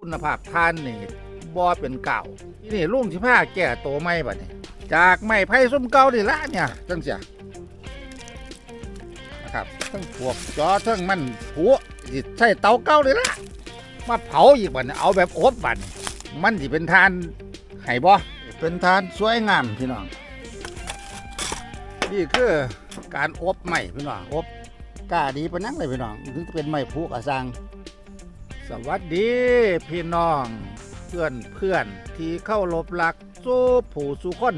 คุณภาพทานนี่บ่เป็นเก่าที่นี่ลุงสิพาแก่โตวใหม่บัดนี้ จากไม้ไผ่ส้มเก่านี่ละเนี่ยจังเสียนะครับทั้งพวกจอทั้งมันผัวสิใช้เตาเก่านี่ละมาเผาอีกบัดนี้เอาแบบอบบัดนี้มันสิเป็นทานไห้บ่เป็นทานสวยงามพี่น้องนี่คือการอบไม้พี่น้องอบกล้าดีปานนั้นเลยพี่น้องถึงจะเป็นไม้ผูกระสัง สวัสดีพี่น้อง เพื่อนเพื่อนที่เข้ารบหลักสู้ผู้สู้คน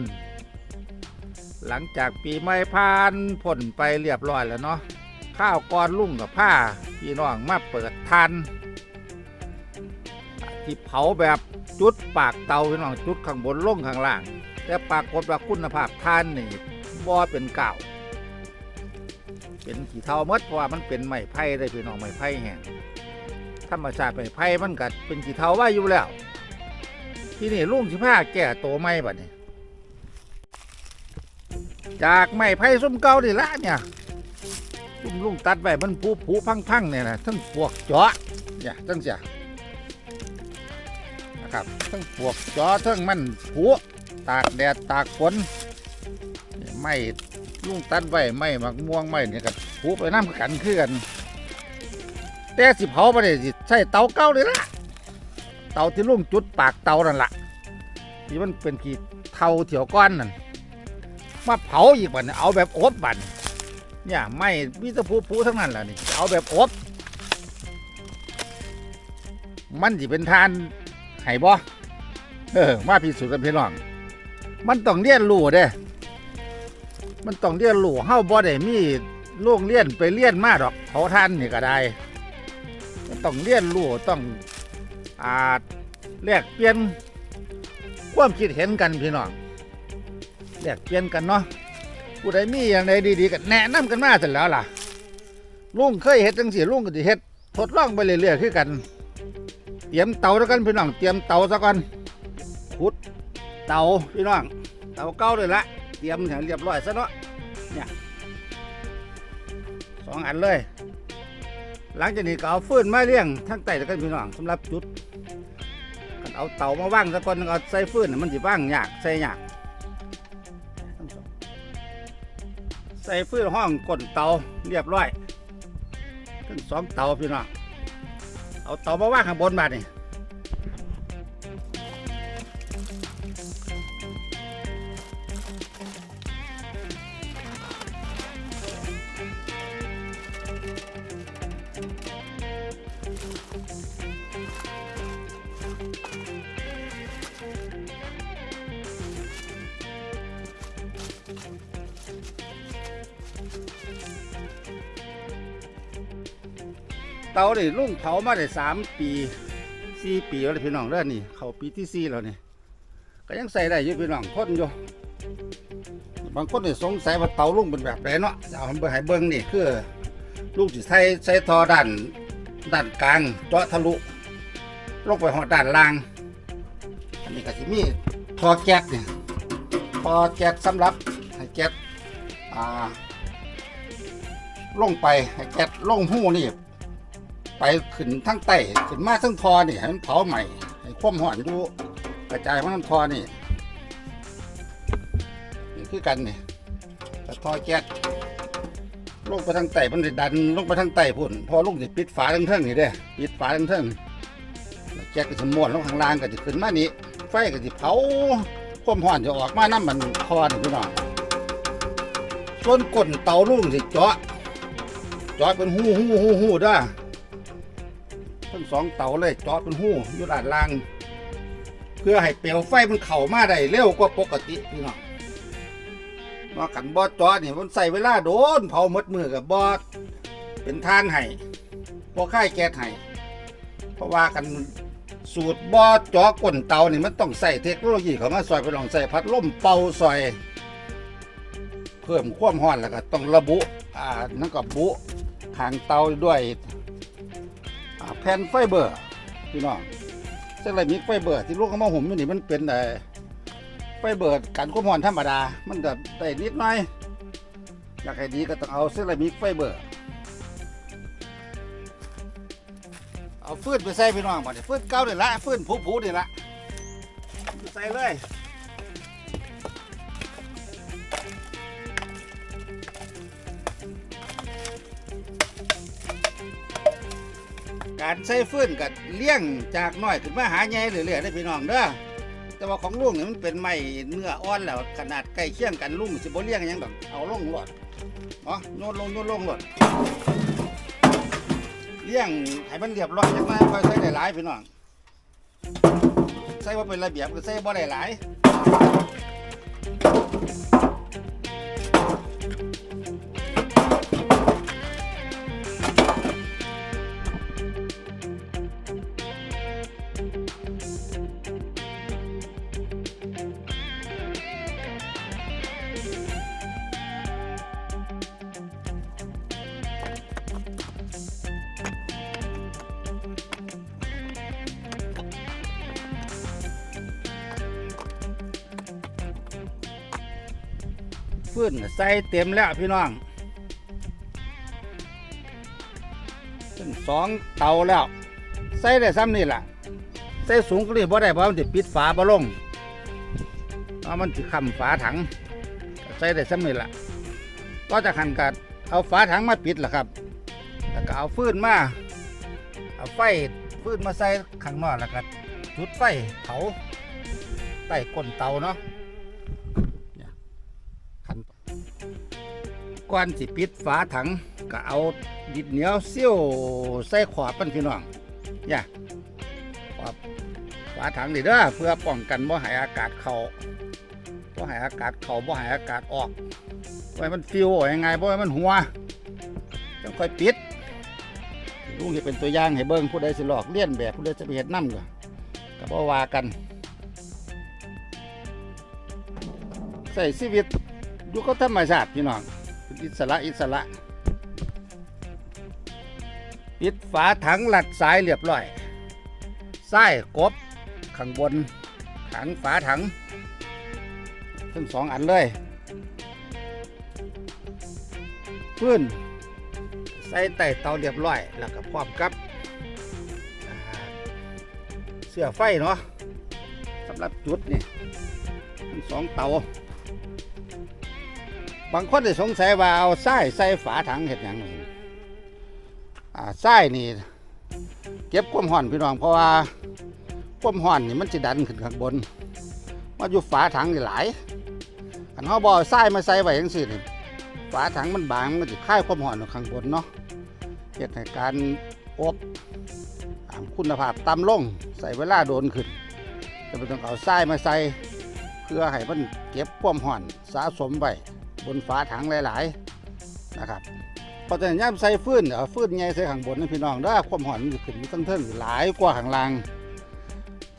หลังจากปีใหม่ผ่านพ้นไปเรียบร้อยแล้วเนาะข้าวก้อนลุ่งกับผ้าพี่น้องมาเปิดทันที่เผาแบบจุดปากเตาพี่น้องจุดข้างบนล่งข้างล่าง แต่ปากฏว่าคุณภาพทานนี่บ่เป็นเก่า เป็นขี้เทาหมดเพราะว่ามันเป็นไม้ไผ่ได้พี่น้องไม้ไผ่แห้ง ธรรมชาติไม้ไผ่มันก็เป็นกี่เทาไว้อยู่แล้ว ที่นี่ลุงสิพาแก่โตวไม้บัดนี้ จากไม้ไผ่ส้มเก่านี่ละเนี่ยลุงลุงตัดไว้มันผูผูพังพังๆเนี่ยนะทั้งปวกเจาะเนี่ยทั้งเสียนะครับทั้งปวกเจาะทั้งมันผูตากแดดตากฝนไม้ลุงตัดไว้ไม้หมักม่วงไม้เนี่ยกับผูไปน้ำกันคือกัน แต่สิเผาไปเลยสิใช้เตาเก่าเลยละเตาที่ลุ่งจุดปากเตานั่นละที่มันเป็นกี่เท่าเถียวก้อนนั่นมาเผาอีกบัดนเอาแบบอบบัดนเนี่ยไม่มีแตะพูพูทั้งนั้นแหละนี่เอาแบบอบมันสิเป็นทานไห้บ่เออมาพิสูจน์กันพี่น้อง มันต้องเรียนรู้เด้มันต้องเรียนรู้เฮาบ่ได้มีโรงเรียนไปเรียนมาดอกเผาทานนี่ก็ได้ ต้องเรียนรู้ต้องอาแลกเปลี่ยนความคิดเห็นกันพี่น้องแลกเปลี่ยนกันเนาะผู้ใดมีอย่างใดดีๆก็แนะนำกันมาเสร็จแล้วล่ะลุงเคยเฮ็ดจังซี่ลุงก็สิเฮ็ดทดลองไปเรื่อยๆคือกัน เตรียมเตาแล้วกันพี่น้องเตรียมเตาซะก่อนขุดเตาพี่น้องเตาเก่าเลยละเตรียมให้เรียบร้อยซะเนาะเนี่ยสองอันเลย หลังจากนี้ก็เอาฟืนมาเลี้ยงทั้งไต่แล้วกันพี่น้องสำหรับจุดเอาเตามาว่างสักคนเอาใส่ฟืนมันสิว่างยากใส่ยากใส่ฟืนห้องก้นเตาเรียบร้อยทั้งสองเตาพี่น้องเอาเตามาว่างข้างบนบาดนี่ เตานี่ลุงเผามาได้สามปีสี่ปีแล้วพี่น้องเด้อนี่ เขาปีที่สี่แล้วนี่ก็ยังใส่ได้อยู่พี่น้องคนอยู่บางคนเนี่สงสัยว่าเตาลุงเป็นแบบไหนเนาะเอาไปให้เบิ้งนี่คือลูกสิใช้ใช้ทอด้านด้านกลางเจาะทะลุลงไปหอดด้านล่าง อันนี้ก็จะมีทอแก๊สเนี่ยทอแก๊สสำหรับให้แก๊สอ่าลงไปให้แก๊สลงหูนี่ ไปขึ้นทั้งใต้ขึ้นมาทั้งทอนี่ให้มันเผาใหม่ให้ความหอนอยู่กระจายมันทั้งทอนี่นี่คือกันนี่แต่ทอแก๊สลงไปทางใต้มันจะดันลงไปทางใต้พุ่นพอลงจะปิดฝาทั้งเทิงนี่เด้ปิดฝาทั้งเทิงแล้วแก๊สก็จะม้วนลงข้างล่างก็จะขึ้นมานี่ไฟก็จะเผาความหอนจะออกมาน้ำมันทอนี่พี่น้องส่วนก้นเตาลุงสิเจาะเจาะเป็นหูหูหูหูเด้ ทั้งสองเตาเลยจาะเป็นหูอยู่ด้านล่าง เพื่อให้เปลวไฟมันเข้ามาได้เร็วกว่าปกติพี่น้องนอกกันบอเจาะนี่มันใส่เวลาโดนเผาหมดมือกับบอเป็นทานให้บอค่ายแก๊สให้เพราะว่ากันสูตรบอเจาะก้นเตานี่มันต้องใส่เทคโนโลยีเข้ามาซอยไปลองใส่พัดลมเป่าซอย เพิ่มความร้อนแล้วก็ต้องระบุอ่านั่นก็บุขางเตาด้วย แผ่นไฟเบอร์พี่น้องเส้นไรมิกไฟเบอร์ที่ลูกกระมอผมอยู่นี่มันเป็นไอไฟเบอร์กันความอนธรรมดา มันจะได้นิดหน่อยอยากให้ดีก็ต้องเอาเส้นไรมิกไฟเบอร์เอาฟืนไปใส่พี่น้องบ่เนี่ยฟืนเก่าเดี๋ยวละฟืนผูๆเดี๋ยวละใส่เลย การใส่ฟืนกับเลี้ยงจากน้อยขึ้นมาหาใหญ่เรื่อยๆได้พี่น้องเด้อแต่ว่าของลุงนี่ยมันเป็นไม้เนื้ออ่อนแล้วขนาดใกล้เคียงกันลุงสิบ่เลี้ยงยังดอกเอาลงหลอดเนาะโยนลงโยนลงหลอดเลี้ยงให้มันเรียบร้อยจังมาค่อยใส่หลายพี่น้องใส่ว่าเป็นระเบียบก็ใส่บ่ได้หลาย ฟื้นใส่เต็มแล้วพี่น้องเป็นสองเตาแล้ว ใส่ได้ซ้ำนี่ล่ะ ใส่สูงก็เลยบ่ได้เพราะมันจะปิดฝาบ่ลงเพราะมันจะคำฝาถัง ใส่ได้ซ้ำนี่ล่ะ ก็จะหันกัดเอาฝาถังมาปิดล่ะครับ แล้วก็เอาฟื้นมาเอาไฟฟื้นมาใส่ข้างนอกแล้วก็จุดไฟเผาใต้ก้นเตาเนาะ ก่อนสิปิดฝาถังก็เอาดินเหนียวเซี่ยวใส่ขอบมันพี่น้องอย่าขอบฝาถังนี่เด้อเพื่อป้องกันบ่ให้อากาศเข้าบ่ให้อากาศเข้าบ่ให้อากาศออกไว้มันฟิวยังไงบ่ให้มันหัวจังค่อยปิดลุงจะเป็นตัวอย่างให้เบิ่งผู้ใดสิลอกเลียนแบบผู้ใดจะไปเฮ็ดนำก็ก็บ่ว่ากัน ใส่ชีวิตอยู่กับธรรมชาติพี่น้อง อิสระอิสระปิดฝาถังหลัดสายเรียบร้อยไส้กบข้างบนถังฝาถังทั้งสองอันเลยพื้นใส่ใต้เตาเรียบร้อย แล้วก็พร้อมกับเสื้อไฟเนาะสำหรับจุดนี่ทั้งสองเตา บางคนจะสงสัยว่าเอาทรายใส่ฝาถังเห็ดหยังนี่อ่าทรายนี่เก็บความห่อนพี่น้องเพราะว่าความห่อนนี่มันจะดันขึ้นข้างบนมาอยู่ฝาถังนี่หลายอันเขาบอกทรายมาใส่ไว้ยังสิฝาถังมันบางมันจะคายความห่อนข้างบนเนาะเหตุให้การอบคุณภาพต่ำลงใส่เวลาโดนขึ้นจะไม่ต้องเอาทรายมาใส่เพื่อให้มันเก็บความห่อนสะสมไว้ บนฝาถังหลายๆนะครับเพราะฉะนั้นย่ามใส่ฟืนเอาฟืนใหญ่ใส่ข้างบนนะพี่น้องเด้ความหอนมันจะขึ้นอยู่ทั้งเทิงหลายกว่าข้างล่าง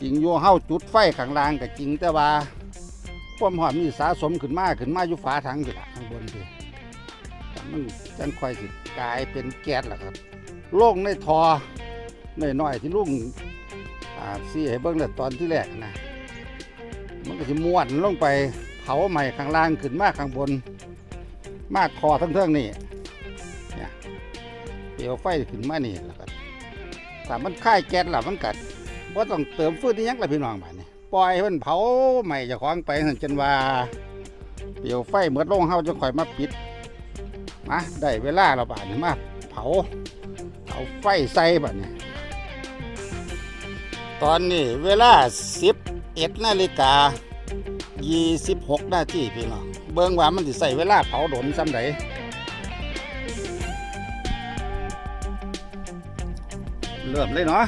จริงโยเฮาจุดไฟข้างล่างก็จริงแต่ว่าความหอนมันสะสมขึ้นมากขึ้นมาอยู่ฝาถังอยู่ละข้างบนพี่แต่มันจังค่อยสิกลายเป็นแก๊สละครับโล่งในทอน้อยๆที่ลุงอ่าซี่ให้เบิ่งแต่ตอนที่แรกนะมันก็จะม้วนลงไปเผาใหม่ข้างล่างขึ้นมากข้างบน มาคอทั้งเท่งนี่เนี่ยเปลวไฟขึ้นมานี่แล้วก็ถ้ามันค่ายแก๊สล่ะมันกัดว่าต้องเติมฟืนที่ยังละพี่น้องบ้านนี่ปล่อยให้มันเผาใหม่จะคล้าของไปหั่นจนว่าเปลวไฟเมื่อลงเฮาจะคอยมาปิดมาได้เวลาเราบ้านนี่มาเผาเผาไฟใส่บ้านนี่ตอนนี้เวลาสิบเอ็ดนาฬิกา ยี่สิบหกนาทีพี่น้องเบิ้งว่ามันจะใส่เวลาเผาโดนซ้ำใดเริ่มเลยเนาะ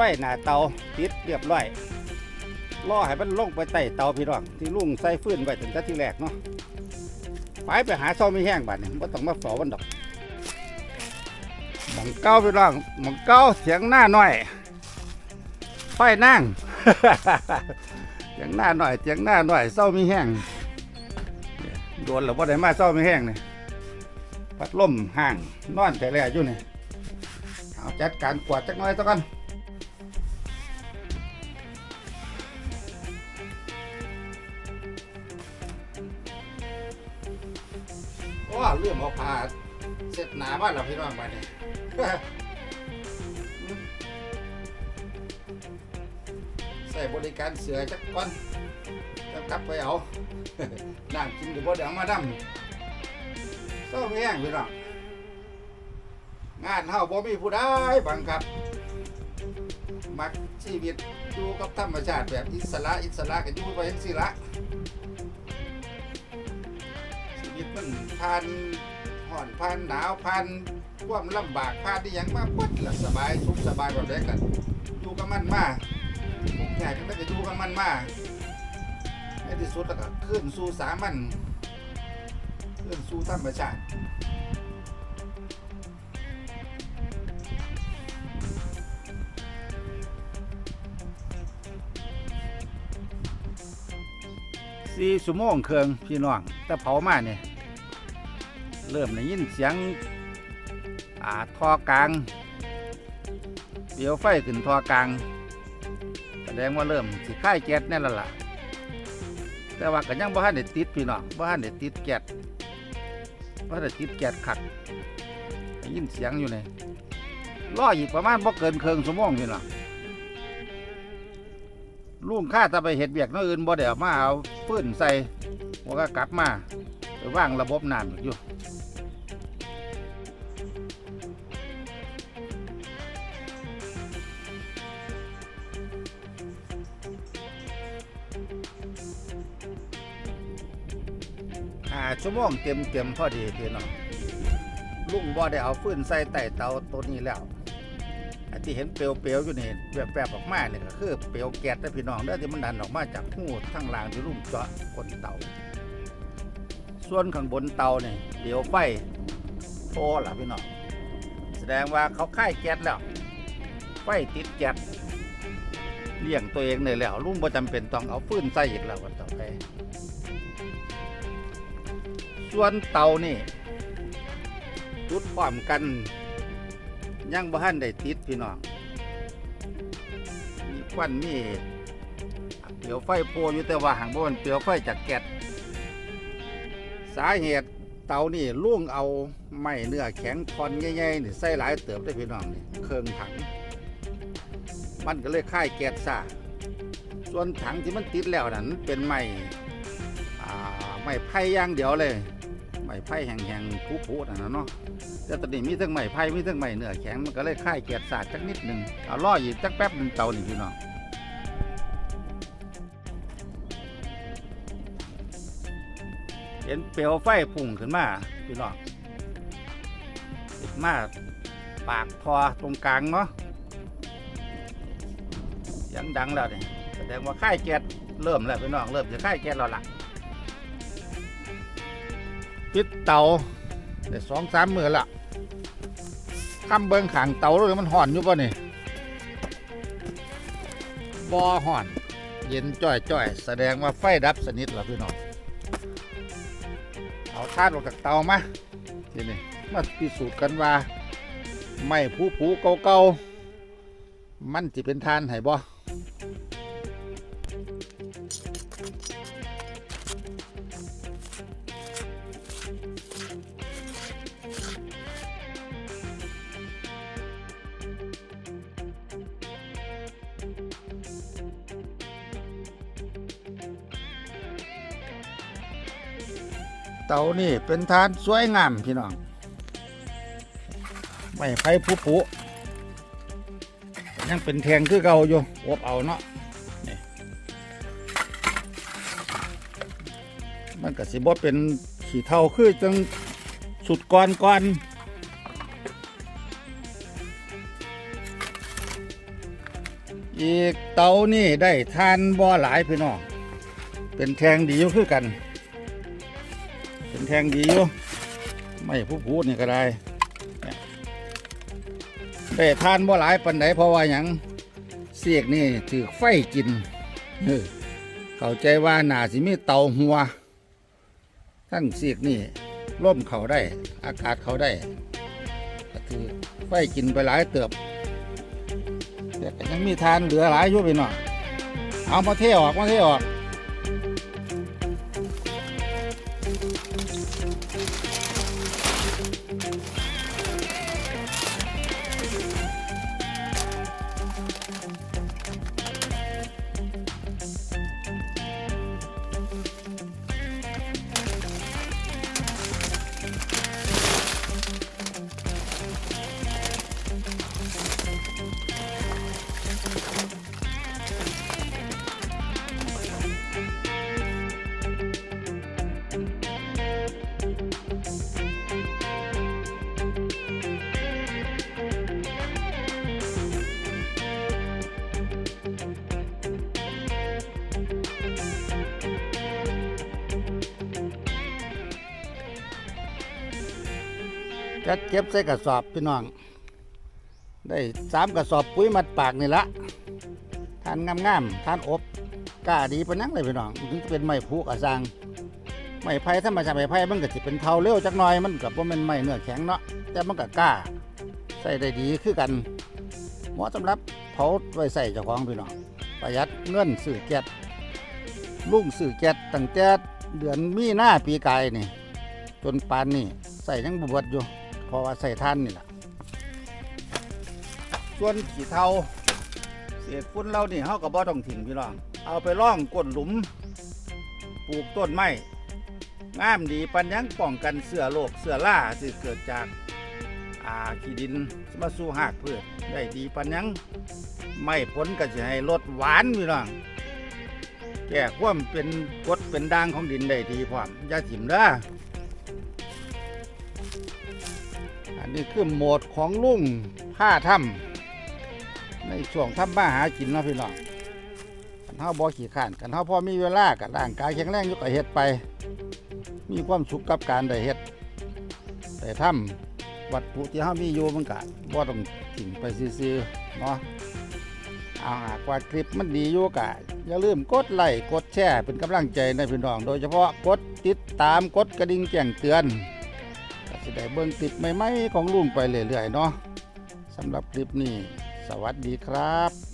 ไฟหน้าเตาติดเรียบร้อยล่อให้มันลงไปใต้เตาพี่น้องที่ลุงใส่ฟืนไว้ตั้งแต่ที่แรกเนาะไปไปหาเสาไม่แห้งบาดนี่บ่ต้องมาฝ้ามันดอกหมองเก้าพี่น้องหมองเก้าเสียงหน้าหน่อยไฟนั่งเสียงหน้าหน่อยเสียงหน้าหน่อยเศร้ามีแห้งโดนหรือว่าได้มาเศร้ามีแห้งเนี่ยพัดลมห่างนอนแต่แรกอยู่เนี่ยเอาจัดการกวาดจักหน่อยสักกัน โอ้เอาผ้าเสร็จหนาบ้านเราพี่น้องไปเนี่ยใส่บริการเสือจักก่อนจะกลับไปเอานั่งกินอยู่บ่เดี๋ยวมาดำก็ไม่แห้งพี่น้องงานเฮาบ่มีผู้ใดบังคับ มักชีวิตอยู่กับธรรมชาติแบบอิสระอิสระกันอยู่ไปจังซี่ละ ผ่านห่อนผ่านหนาวผ่านความลำบากผ่านที่ยังมาเบิดละสบายสุขสบายแบบใดกันอยู่กับมันมาผมอยากจะไม่ไปดูกับมันมาในที่สุดแล้วก็ขึ้นสู่สามัญขึ้นสู่ธรรมชาติสี่ชั่วโมงเครื่องพี่น้องแต่เผามาเนี่ย เริ่มได้ยินเสียงอาทอกลางเปลวไฟขึ้นทอกลาง แสดงว่าเริ่มสิค่ายแก๊สแน่ล้วล่ะ แต่ว่าก็ยังบ่ทันได้ติดพี่น้องบ่ทันได้ติดแก๊สบ่ทันได้ติดแก๊สขัดได้ยินเสียงอยู่นี่ออีกประมาณบ่เกินเครึ่งชั่วโมงพี่น้องลุงข้าจะไปเฮ็ดเบียกน้อยอื่นบ่ได้เอามาเอาฟื้นใส่หัวก็กลับมาไปวางระบบน้ำอยู่ ชั่วโมงเต็มเต็มพอดีพี่น้องลุงบ่ได้เอาฟืนใส่ใต้เตาตัวนี้แล้วไอันที่เห็นเปลวๆอยู่นี่แบบแบบๆออกมาเนี่ยก็คือเปลวแก๊สนะพี่น้องเด้อที่มันดันออกมาจากหูทั้งล่างที่ลุงเจาะก้นเตา ส่วนข้างบนเตาเนี่ยเดี๋ยวไฟโตล่ะพี่น้องแสดงว่าเขาค่ายแก๊สแล้วไฟติดแก๊สเลี้ยงตัวเองเลยแล้วลุงบ่จำเป็นต้องเอาฟืนใส่อีกแล้วกันต่อไป ส่วนเตานี่จุดพร้อมกันยังบ่ทันได้ติดพี่น้องมีควันมีเปลวไฟโพอยู่แต่ว่าหางบ่มันเปลวไฟจากแก๊สสาเหตุเตานี่ล่วงเอาไม้เนื้อแข็งทอนใหญ่ๆนี่ใส่หลายเติบได้พี่น้องนี่เครื่องถัง มันก็เลยค่ายแก๊สซ่าส่วนถังที่มันติดแล้วนั่นเป็นไม้อ่ไม้ไผ่ย่างเดียวเลย ไม้ไผ่แห้งๆผุๆนั่นนะเนาะแต่ตอนนี้มีทั้งไม้ไผ่มีทั้งไม้เนื้อแข็งมันก็เลยค่ายเกียดสาดจักนิดหนึ่งเอาล่ออีกจักแป๊บหนึ่งเตาหนี่พี่น้องเห็นเปลวไฟพุ่งขึ้นมาพี่น้องติดมาปากทอตรงกลางเนาะเสียงดังแล้วเนี่ยแสดงว่าค่ายเกียดเริ่มแล้วพี่น้องเริ่มจะค่ายเกียดแล้วล่ะ ปิดเตาได้สองสามมือละคำเบิงขางเตาเลยมันห่อนอยู่ป่ะนี่บอห่อน เย็นจ้อยจ้อยแสดงว่าไฟดับสนิทแล้วพี่น้องเอาทานออกจากเตามาทีนี้มาพิสูจน์กันว่า ไม่ผู้ผูเก่าๆมันจะเป็นทานให้บ่ เตานี่เป็นทานสวยงามพี่น้อง ไม่ไผ่ผู้ผู้ยังเป็นแทงคือเก่าอยู่อบเอาเนาะนี่มันก็สิบ่เป็นขี้เท่าคือจังสุดก่อนก่อนอีกเตานี่ได้ทานบ่หลายพี่น้องเป็นแทงดีอยู่คือกัน แทงดีอยู่ไม่ผู้พูดนี่ก็ได้เนี่ยได้ทานบ่หลายปันไหนเพราะว่าหยังเสียกนี่ถือไฟกินเข้าใจว่าหนาสิมีเตาหัวทั้งเสียกนี่ร่มเขาได้ อากาศเขาได้ก็ถือไฟกินไปหลายเติบแต่ก็ยังมีทานเหลือหลายอยู่พี่น้องเอามาเทออกมาเทออก จัดเก็บใส่กระสอบพี่น้อง ได้สามกระสอบปุ๋ยมัดปากนี่ละทานงามๆทานอบกล้าดีปนังเลยพี่น้องถึงจะเป็นไม้ผูกอาซางไม้ไผ่ถ้ามาจากไม้ไผ่มันก็จะเป็นเทาเร็วจักหน่อยมันกับว่ามันไม้เนื้อแข็งเนาะแต่มันก็กล้าใส่ได้ดีคือกันเหมาะสำหรับเผาไว้ใส่เจ้าของพี่น้องประหยัดเงินสื่อแก๊สลุ่งสื่อแก๊สตั้งแต่เดือนมีหน้าปีกายนี่ จนปานนี่ใส่ยังบวชอยู่ เพราะว่าใส่ท่านนี่แหละส่วนขี้เทาเศษฝุ่นเรานี่เขาก็บ่ต้องทิ้งพี่น้อง เอาไปล่องก้นหลุม ปลูกต้นไม้งามดีปัญญังป้องกันเสือโรคเสือล่าที่เกิดจากอาขี้ดินมาสู่หากเพืชได้ดีปัญญังไม่ผลก็จะให้รสหวานพี่น้องแก้ความเป็นกดเป็นด่างของดินได้ดีพร้อมยาถิ่มเด้อ นนี้คือโหมดของลุงผ้าถ้ำในช่วงทำมาหากินเนาะพี่น้องกันเฮาบ่ขี้ข้านกันเฮาพอมีเวลากับร่างกายแข็งแรงอยู่กับเฮ็ดไป มีความสุขกับการได้เฮ็ดได้ำวัตถุที่เฮามีอยู่มันก็บ่ต้องทิ้งไปซื่อๆเนาะเอาหากว่าคลิปมันดีอยู่กะอย่าลืมกดไลค์กดแชร์เป็นกำลังใจในพี่น้อง โดยเฉพาะกดติดตามกดกระดิ่งแจ้งเตือน จะได้เบิ้งติดใหม่ๆของลุงไปเรื่อยๆเนาะสำหรับคลิปนี้ สวัสดีครับ